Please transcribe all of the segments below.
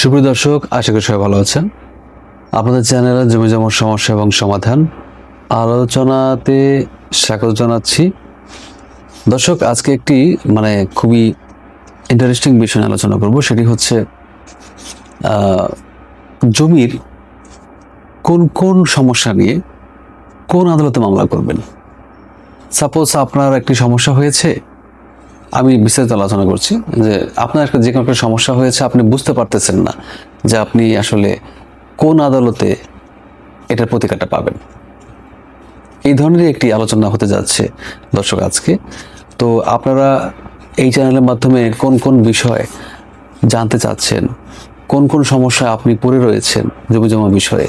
সুপ্রিয় দর্শক, আশা করি সবাই ভালো আছেন। আপনাদের চ্যানেলে জমি জমার সমস্যা এবং সমাধান আলোচনাতে স্বাগত জানাচ্ছি। দর্শক, আজকে একটি মানে খুবই ইন্টারেস্টিং বিষয় আলোচনা করব। সেটি হচ্ছে জমির কোন কোন সমস্যা নিয়ে কোন আদালতে মামলা করবেন? সাপোজ আপনার একটি সমস্যা হয়েছে আমি বিস্তারিত আলোচনা করছি যে আপনার একটা যে কোনো একটা সমস্যা হয়েছে, আপনি বুঝতে পারতেছেন না যে আপনি আসলে কোন আদালতে এটার প্রতিকারটা পাবেন। এই ধরনের একটি আলোচনা হতে যাচ্ছে দর্শক আজকে। তো আপনারা এই চ্যানেলের মাধ্যমে কোন কোন বিষয় জানতে চাচ্ছেন, কোন কোন সমস্যা আপনি পড়ে রয়েছেন জমি জমা বিষয়ে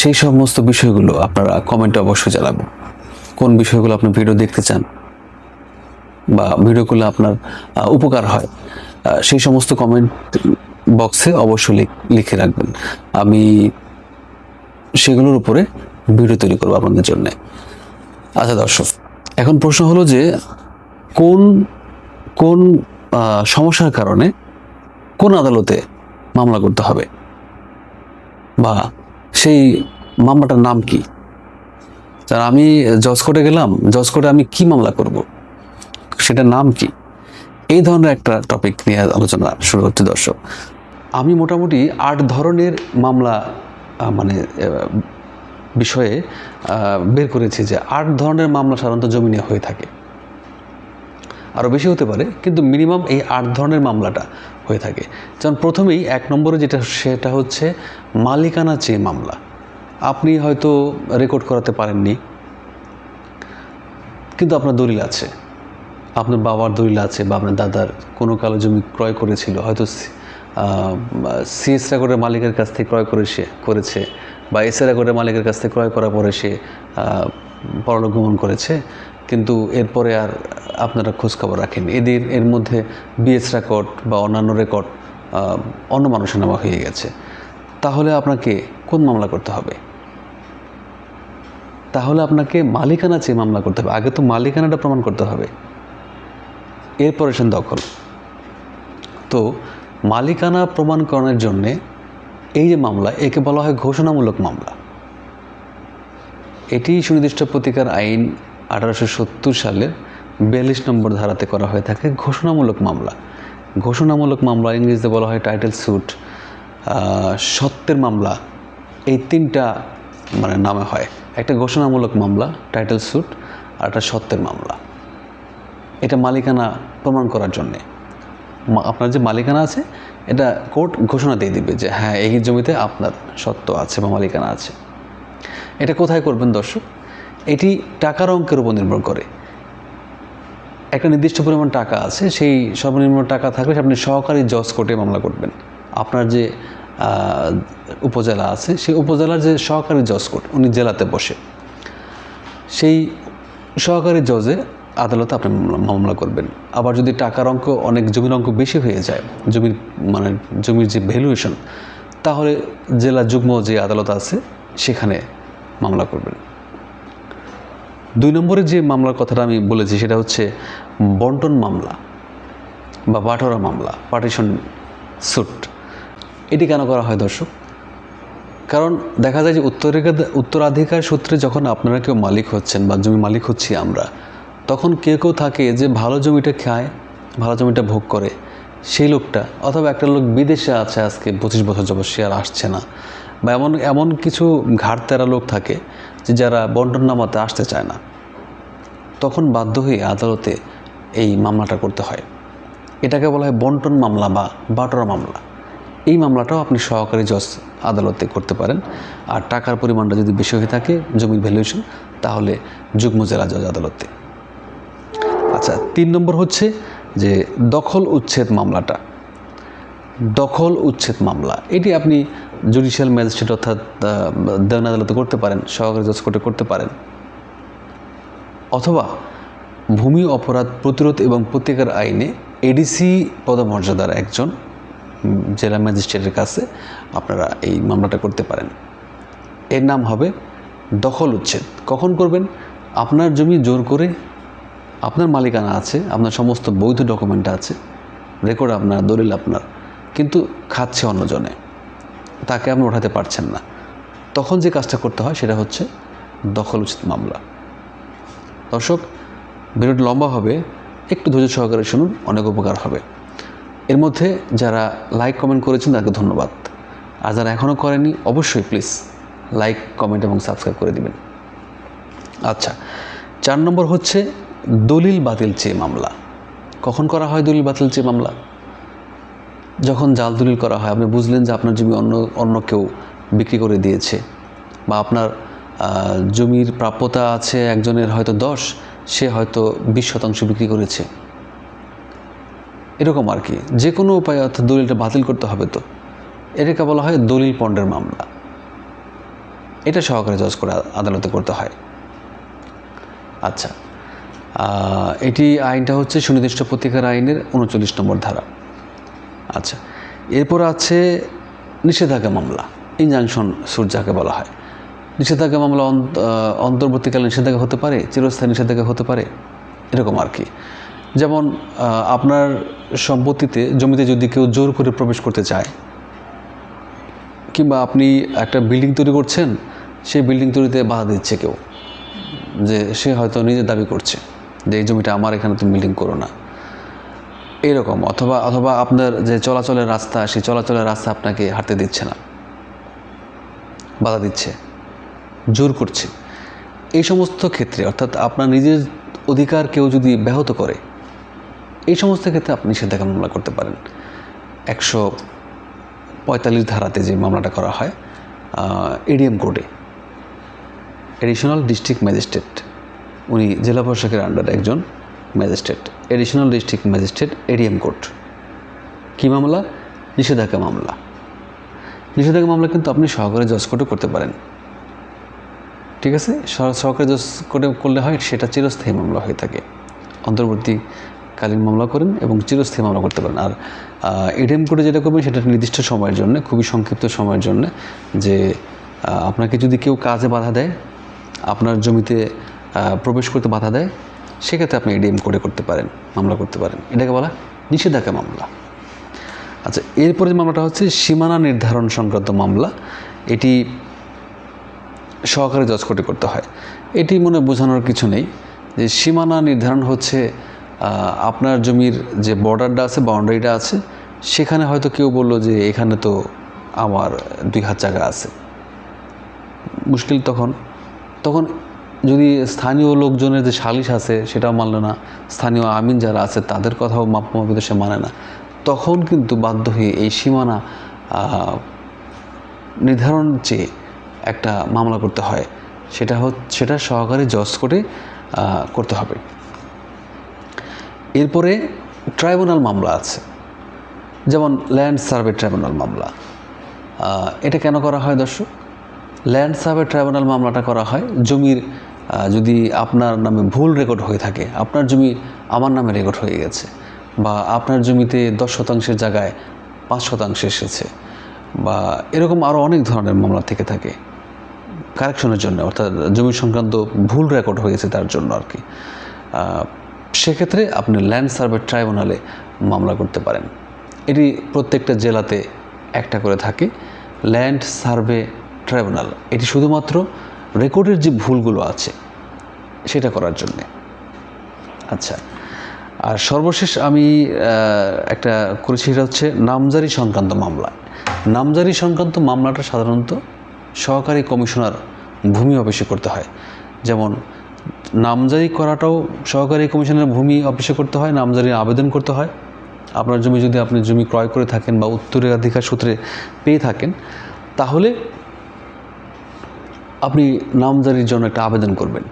সেই সমস্ত বিষয়গুলো আপনারা কমেন্টে অবশ্যই জানাবেন। কোন বিষয়গুলো আপনি ভিডিও দেখতে চান বা ভিডিও ভিডিওগুলো আপনার উপকার হয় সেই সমস্ত কমেন্ট বক্সে অবশ্যই লিখে রাখবেন। আমি সেগুলোর উপরে ভিডিও তৈরি করব আপনাদের জন্য। আচ্ছা দর্শক, এখন প্রশ্ন হলো যে কোন কোন সমস্যার কারণে কোন আদালতে মামলা করতে হবে? বা সেই মামলাটার নাম কি? আমি জজ কোর্টে গেলাম জজ কোর্টে আমি কি মামলা করব? সেটার নাম কি? এই ধরনের একটা টপিক নিয়ে আলোচনা শুরু হচ্ছে দর্শক। আমি মোটামুটি আট ধরনের মামলা মানে বিষয়ে বের করেছি যে আট ধরনের মামলা সাধারণত জমি নিয়ে হয়ে থাকে। আরও বেশি হতে পারে, কিন্তু মিনিমাম এই আট ধরনের মামলাটা হয়ে থাকে। যেমন প্রথমেই এক নম্বরে যেটা, সেটা হচ্ছে মালিকানা চেয়ে মামলা, আপনি হয়তো রেকর্ড করাতে পারেননি, কিন্তু আপনার দলিল আছে। আপনার বাবার দলিল আছে বা আপনার দাদার কোনো কালো জমি ক্রয় করেছিল হয়তো সিএস রেকর্ডের মালিকের কাছ থেকে ক্রয় করে সে করেছে বা এসএ রেকর্ডের মালিকের কাছ থেকে ক্রয় করার পরে সে আহ, পরলোক গমন করেছে কিন্তু এরপরে আর আপনারা খোঁজখবর রাখেন এদের এর মধ্যে বিএস রেকর্ড বা অন্যান্য রেকর্ড অন্য মানুষের নামা হয়ে গেছে। তাহলে আপনাকে কোন মামলা করতে হবে? তাহলে আপনাকে মালিকানা চেয়ে মামলা করতে হবে। আগে তো মালিকানাটা প্রমাণ করতে হবে। এরপরে দখল। তো মালিকানা প্রমাণকরণের জন্যে এই যে মামলা, একে বলা হয় ঘোষণামূলক মামলা। এটি সুনির্দিষ্ট প্রতিকার আইন আঠারোশো সত্তর সালের বিয়াল্লিশ নম্বর ধারাতে করা হয়ে থাকে ঘোষণামূলক মামলা। ঘোষণামূলক মামলা ইংরেজিতে বলা হয় টাইটেল স্যুট সত্যের মামলা এই তিনটা মানে নামে হয়। একটা ঘোষণামূলক মামলা, টাইটেল স্যুট আর একটা সত্যের মামলা। এটা মালিকানা প্রমাণ করার জন্যে। আপনার যে মালিকানা আছে, এটা কোর্ট ঘোষণা দিয়ে দিবে যে হ্যাঁ এই জমিতে আপনার সত্ত্ব আছে বা মালিকানা আছে। এটা কোথায় করবেন দর্শক? এটি টাকার অঙ্কের উপর নির্ভর করে। একটা নির্দিষ্ট পরিমাণ টাকা আছে, সেই সর্বনিম্ন টাকা থাকলে আপনি সহকারী জজ কোর্টে মামলা করবেন। আপনার যে উপজেলা আছে, সেই উপজেলার যে সহকারী জজ কোর্ট, উনি জেলাতে বসে। সেই সহকারী জজে আদালতে আপনি মামলা- করবেন। আবার যদি টাকার অঙ্ক অনেক, জমির অঙ্ক বেশি হয়ে যায়, জমির মানে জমির যে ভ্যালুয়েশন তাহলে জেলা যুগ্ম যে আদালত আছে, সেখানে মামলা করবেন। দুই নম্বরে যে মামলার কথাটা আমি বলেছি, সেটা হচ্ছে বন্টন মামলা বা বাটোয়ারা মামলা পার্টিশন স্যুট এটি কেন করা হয় দর্শক? কারণ দেখা যায় যে উত্তরাধিকার উত্তরাধিকার সূত্রে যখন আপনারা কেউ মালিক হচ্ছেন বা জমি মালিক হচ্ছি আমরা তখন কেউ কেউ থাকে যে ভালো জমিটা খায়, ভালো জমিটা ভোগ করে। সেই লোকটা, অথবা একটা লোক বিদেশে আছে আজকে, পঁচিশ বছর যাবত সে আর আসছে না। বা এমন এমন কিছু ঘাটতেরা লোক থাকে যে যারা বন্টন নামাতে আসতে চায় না। তখন বাধ্য হয়ে আদালতে এই মামলাটা করতে হয়। এটাকে বলা হয় বন্টন মামলা বা বাটোয়ারা মামলা। এই মামলাটাও আপনি সহকারী জজ আদালতে করতে পারেন। আর টাকার পরিমাণটা যদি বেশি হয়ে থাকে জমির ভ্যালুয়েশন তাহলে যুগ্ম জেলা জজ আদালতে। আচ্ছা তিন নম্বর হচ্ছে যে দখল উচ্ছেদ মামলাটা। দখল উচ্ছেদ মামলা। এটি আপনি জুডিশিয়াল ম্যাজিস্ট্রেট অর্থাৎ দেওয়ান আদালতে করতে পারেন, সহকারী জজ কোর্টে করতে পারেন। অথবা ভূমি অপরাধ প্রতিরোধ এবং প্রতিকার আইনে এডিসি পদমর্যাদার একজন জেলা ম্যাজিস্ট্রেটের কাছে আপনারা এই মামলাটা করতে পারেন। এর নাম হবে দখল উচ্ছেদ। কখন করবেন? আপনার জমি জোর করে আপনার মালিকানা আছে, আপনার সমস্ত বৈধ ডকুমেন্ট আছে রেকর্ড আপনার, দলিল আপনার, কিন্তু খাচ্ছে অন্যজনে তাকে আপনি ওঠাতে পারছেন না। তখন যে কাজটা করতে হয় সেটা হচ্ছে দখল উচিত মামলা। দর্শক, ভিডিওটি লম্বা হবে, একটু ধৈর্য সহকারে শুনুন, অনেক উপকার হবে। এর মধ্যে যারা লাইক কমেন্ট করেছেন তাকে ধন্যবাদ। আর যারা এখনও করেনি অবশ্যই প্লিজ লাইক কমেন্ট এবং সাবস্ক্রাইব করে দিবেন। আচ্ছা চার নম্বর হচ্ছে দলিল বাতিল চেয়ে মামলা। কখন করা হয় দলিল বাতিল চেয়ে মামলা? যখন জাল দলিল করা হয়, আপনি বুঝলেন যে আপনার জমি অন্য অন্য কেউ বিক্রি করে দিয়েছে বা আপনার জমির প্রাপ্যতা আছে একজনের হয়তো দশ, সে হয়তো বিশ শতাংশ বিক্রি করেছে। এরকম আর কি। যে কোনো উপায়ে অর্থাৎ দলিলটা বাতিল করতে হবে তো। এটাকে বলা হয় দলিল পণ্ডের মামলা। এটা সহকারে জজ করে আদালতে করতে হয়। আচ্ছা। এটি আইনটা হচ্ছে সুনির্দিষ্ট প্রতিকার আইনের উনচল্লিশ নম্বর ধারা। আচ্ছা এরপর আছে নিষেধাজ্ঞা মামলা ইনজাংশন সুট যাকে বলা হয়। নিষেধাজ্ঞা মামলা অন্ত- আহ, অন্তর্বর্তীকালীন নিষেধাজ্ঞা হতে পারে চিরস্থায়ী নিষেধাজ্ঞা হতে পারে এরকম আর কি। যেমন আপনার সম্পত্তিতে জমিতে যদি কেউ জোর করে প্রবেশ করতে চায় কিংবা আপনি একটা বিল্ডিং তৈরি করছেন সেই বিল্ডিং তৈরিতে বাধা দিচ্ছে কেউ যে সে হয়তো নিজে দাবি করছে। যে এই জমিটা আমার, এখানে তুমি বিল্ডিং করো না। এরকম, অথবা অথবা আপনার যে চলাচলের রাস্তা, সেই চলাচলের রাস্তা আপনাকে হাঁটতে দিচ্ছে না। বাধা দিচ্ছে। জোর করছে। এই সমস্ত ক্ষেত্রে, অর্থাৎ আপনার নিজের অধিকার কেউ যদি ব্যাহত করে, এই সমস্ত ক্ষেত্রে আপনি নিষেধাজ্ঞা মামলা করতে পারেন। একশো পঁয়তাল্লিশ ধারাতে যে মামলাটা করা হয় এডিএম কোর্টে, এডিশনাল ডিস্ট্রিক্ট ম্যাজিস্ট্রেট উনি জেলা প্রশাসকের আন্ডারে একজন magistrate additional district magistrate ADM court কী মামলা? নিষেধাজ্ঞা মামলা। নিষেধাজ্ঞা মামলা কিন্তু আপনি সহকারে জজ কোর্টে করতে পারেন। ঠিক আছে? সহ- সহকারে জজ কোর্টে করলে হয়, সেটা চিরস্থায়ী মামলা হয়ে থাকে। অন্তর্বর্তীকালীন মামলা করেন এবং চিরস্থায়ী মামলা করতে পারেন। আর এডিএম কোর্টে যেটা করবেন, সেটা নির্দিষ্ট সময়ের জন্য, খুবই সংক্ষিপ্ত সময়ের জন্য, যে আপনাকে যদি কেউ কাজে বাধা দেয়, আপনার জমিতে প্রবেশ করতে বাধা দেয়, সেক্ষেত্রে আপনি এডিএম করে করতে পারেন, মামলা করতে পারেন। এটাকে বলা নিষেধাজ্ঞা মামলা। আচ্ছা এরপরে যে মামলাটা হচ্ছে সীমানা নির্ধারণ সংক্রান্ত মামলা, এটি সহকারী জজ কোর্টে করতে হয়। এটি মনে বোঝানোর কিছু নেই যে সীমানা নির্ধারণ হচ্ছে আপনার জমির যে বর্ডারটা আছে, বাউন্ডারিটা আছে, সেখানে হয়তো কেউ বলল যে এখানে তো আমার দুই হাত জায়গা আছে। মুশকিল তখন। তখন যদি স্থানীয় লোকজনের যে সালিশ আছে, সেটাও মানল না, স্থানীয় আমিন যারা আছে, তাদের কথাও মাপমাপিত সে মানে না। তখন কিন্তু বাধ্য হয়ে এই সীমানা নির্ধারণ চেয়ে একটা মামলা করতে হয়। সেটা হচ্ছে সেটা সহকারী জজ করে করতে হবে। এরপরে ট্রাইব্যুনাল মামলা আছে। যেমন ল্যান্ড সার্ভে ট্রাইব্যুনাল মামলা। এটা কেন করা হয় দর্শক? ল্যান্ড সার্ভে ট্রাইব্যুনাল মামলাটা করা হয় জমির যদি আপনার নামে ভুল রেকর্ড হয়ে থাকে, আপনার জমি আমার নামে রেকর্ড হয়ে গেছে, বা আপনার জমিতে দশ শতাংশের জায়গায় পাঁচ শতাংশ এসেছে, বা এরকম আরও অনেক ধরনের মামলা থেকে থাকে কারেকশনের জন্য, অর্থাৎ জমি সংক্রান্ত ভুল রেকর্ড হয়েছে তার জন্য আর কি। সেক্ষেত্রে আপনি ল্যান্ড সার্ভে ট্রাইব্যুনালে মামলা করতে পারেন। এটি প্রত্যেকটা জেলাতে একটা করে থাকে, ল্যান্ড সার্ভে ট্রাইব্যুনাল। এটি শুধুমাত্র রেকর্ডের যে ভুলগুলো আছে, সেটা করার জন্যে। আচ্ছা আর সর্বশেষ আমি একটা করেছি, সেটা হচ্ছে নামজারি সংক্রান্ত মামলা। নামজারি সংক্রান্ত মামলাটা সাধারণত সহকারী কমিশনার ভূমি অফিসে করতে হয়। যেমন, নামজারি করাটাও সহকারী কমিশনার ভূমি অফিসে করতে হয় নামজারি আবেদন করতে হয়। আপনার জমি যদি আপনি জমি ক্রয় করে থাকেন বা উত্তরাধিকার সূত্রে পেয়ে থাকেন, তাহলে আপনি নামজারির জন্য একটা আবেদন করবেন।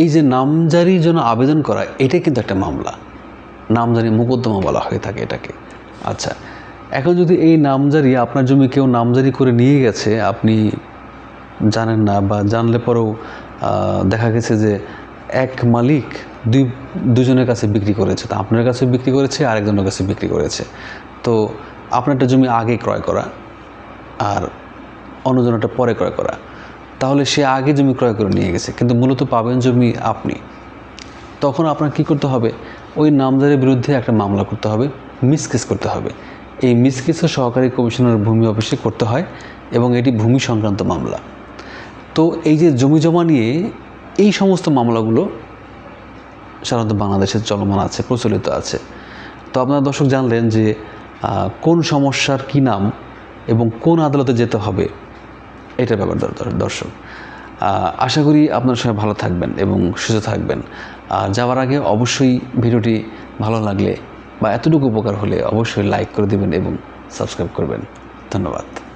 এই যে নামজারির জন্য আবেদন করা, এটা কিন্তু একটা মামলা। নামজারি মোকদ্দমা বলা হয়ে থাকে এটাকে। আচ্ছা এখন যদি এই নামজারি আপনার জমি কেউ নামজারি করে নিয়ে গেছে, আপনি জানেন না বা জানলে পরেও দেখা গেছে যে এক মালিক দুই, দুজনের কাছে বিক্রি করেছে। তা আপনার কাছে বিক্রি করেছে, আরেকজনের কাছে বিক্রি করেছে। তো আপনার একটা জমি আগে ক্রয় করা, আর অন্যজনটা পরে ক্রয় করা। তাহলে সে আগে জমি ক্রয় করে নিয়ে গেছে, কিন্তু মূলত পাবেন জমি আপনি। তখন আপনার কি করতে হবে? ওই নামদারের বিরুদ্ধে একটা মামলা করতে হবে মিসকেস করতে হবে। এই মিসকিসো সহকারী কমিশনার ভূমি অফিসে করতে হয় এবং এটি ভূমি সংক্রান্ত মামলা। তো এই যে জমি জমা নিয়ে এই সমস্ত মামলাগুলো সাধারণত বাংলাদেশে চলমান আছে, প্রচলিত আছে। তো আপনারা দর্শক জানলেন যে কোন সমস্যার কি নাম এবং কোন আদালতে যেতে হবে এটার ব্যাপার, দর- দর- দর্শক। আশা করি আপনার সবাই ভালো থাকবেন এবং সুস্থ থাকবেন। আর যাওয়ার আগে অবশ্যই ভিডিওটি ভালো লাগলে বা এতটুকু উপকার হলে অবশ্যই লাইক করে দেবেন এবং সাবস্ক্রাইব করবেন। ধন্যবাদ।